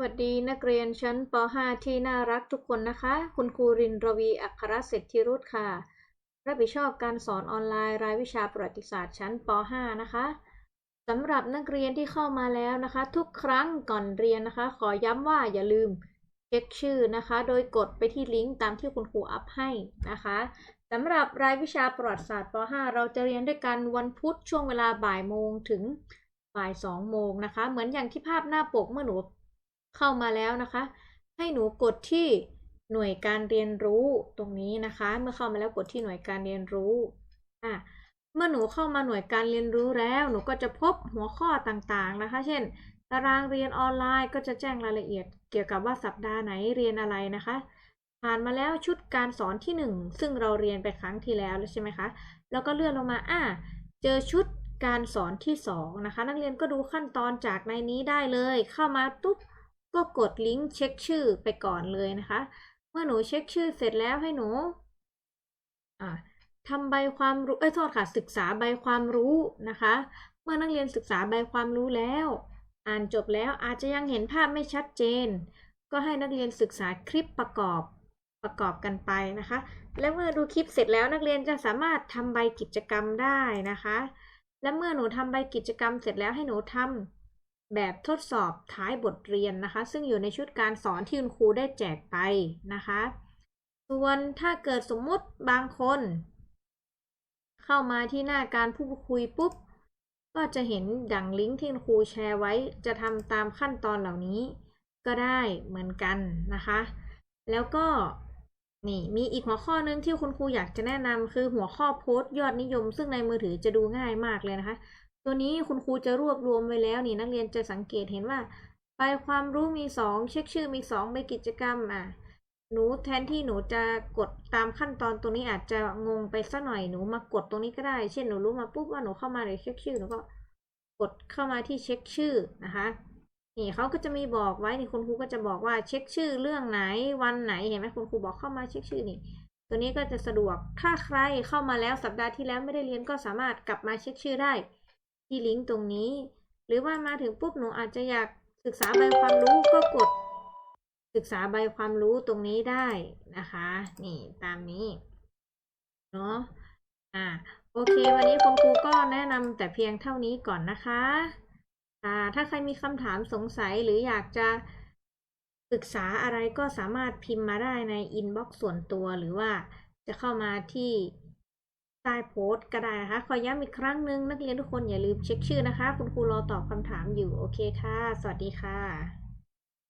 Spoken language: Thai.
วัสดีนักเรียนชั้นป .5 ที่น่ารักทุกคนนะคะ คุณครูรินรวีอัครเศรษฐิรุธค่ะ รับผิดชอบการสอนออนไลน์รายวิชาประวัติศาสตร์ชั้นป .5 นะคะสำหรับนักเรียนที่เข้ามาแล้วนะคะ ทุกครั้งก่อนเรียนนะคะ ขอย้ำว่าอย่าลืมเช็คชื่อนะคะ โดยกดไปที่ลิงก์ตามที่คุณครูอัพให้นะคะสำหรับรายวิชาประวัติศาสตร์ป .5 เราจะเรียนด้วยกันวันพุธช่วงเวลาบ่ายโมงถึงบ่ายสองโมงนะคะ เหมือนอย่างที่ภาพหน้าปกเมื่อหนู เข้ามาแล้วนะคะ ให้หนูกดที่หน่วยการเรียนรู้ตรงนี้นะคะ เมื่อเข้ามาแล้วกดที่หน่วยการเรียนรู้อะเมื่อหนูเข้ามาหน่วยการเรียนรู้แล้ว หนูก็จะพบหัวข้อต่างๆนะคะ เช่น ตารางเรียนออนไลน์ก็จะแจ้งรายละเอียด เกี่ยวกับว่าสัปดาห์ไหนเรียนอะไรนะคะ ผ่านมาแล้วชุดการสอนที่ 1 ซึ่งเราเรียนไปครั้งที่แล้วแล้วใช่ไหมคะ แล้วก็เลื่อนลงมาอะเจอชุดการสอนที่ 2 นะคะ นักเรียนก็ดูขั้นตอนจากในนี้ได้เลย เข้ามาตุ๊บ ก็กดลิงก์เช็คชื่อไปก่อนเลยนะคะ เมื่อหนูเช็คชื่อเสร็จแล้วให้หนูทำใบความรู้ เอ้ยโทษค่ะ ศึกษาใบความรู้นะคะ เมื่อนักเรียนศึกษาใบความรู้แล้ว อ่านจบแล้วอาจจะยังเห็นภาพไม่ชัดเจน ก็ให้นักเรียนศึกษาคลิปประกอบประกอบกันไปนะคะ และเมื่อดูคลิปเสร็จแล้วนักเรียนจะสามารถทำใบกิจกรรมได้นะคะ และเมื่อหนูทำใบกิจกรรมเสร็จแล้วให้หนูทำ แบบทดสอบท้ายบทเรียนนะคะ ซึ่งอยู่ในชุดการสอนที่คุณครูได้แจกไปนะคะ ส่วนถ้าเกิดสมมุติบางคน เข้ามาที่หน้าการพูดคุยปุ๊บ ก็จะเห็นดังลิงก์ที่คุณครูแชร์ไว้ จะทำตามขั้นตอนเหล่านี้ ก็ได้เหมือนกันนะคะ แล้วก็นี่มีอีกหัวข้อนึงที่คุณครูอยากจะแนะนำคือหัวข้อโพสต์ยอดนิยม ซึ่งในมือถือจะดูง่ายมากเลยนะคะ ตัวนี้คุณครูจะรวบรวมไว้แล้วนี่นักเรียนจะสังเกตเห็นว่าใบความรู้มีสองเช็คชื่อมีสองใบกิจกรรมอะหนูแทนที่หนูจะกดตามขั้นตอนตรงนี้อาจจะงงไปสักหน่อยหนูมากดตรงนี้ก็ได้ เช่นหนูรู้มาปุ๊บว่าหนูเข้ามาในเช็คชื่อหนูก็กดเข้ามาที่เช็คชื่อนะคะนี่เขาก็จะมีบอกไว้นี่คุณครูก็จะบอกว่าเช็คชื่อเรื่องไหนวันไหนเห็นไหมคุณครูบอกเข้ามาเช็คชื่อนี่ ตัวนี้ก็จะสะดวกถ้าใครเข้ามาแล้วสัปดาห์ที่แล้วไม่ได้เรียนก็สามารถกลับมาเช็คชื่อได้ ที่ลิงก์ตรงนี้ หรือว่ามาถึงปุ๊บหนูอาจจะอยากศึกษาใบความรู้ก็กด ศึกษาใบความรู้ตรงนี้ได้นะคะ นี่ตามนี้เนาะอ่าโอเค วันนี้คุณครูก็แนะนำแต่เพียงเท่านี้ก่อนนะคะอ่าถ้าใครมีคำถามสงสัยหรืออยากจะศึกษาอะไรก็สามารถพิมพ์มาได้ในอินบ็อกซ์ส่วนตัวหรือว่าจะเข้ามาที่ ใต้โพสต์ก็ได้นะคะ ขอย้ำอีกครั้งหนึ่งนักเรียนทุกคนอย่าลืมเช็คชื่อนะคะ คุณครูรอตอบคำถามอยู่ โอเคค่ะ สวัสดีค่ะ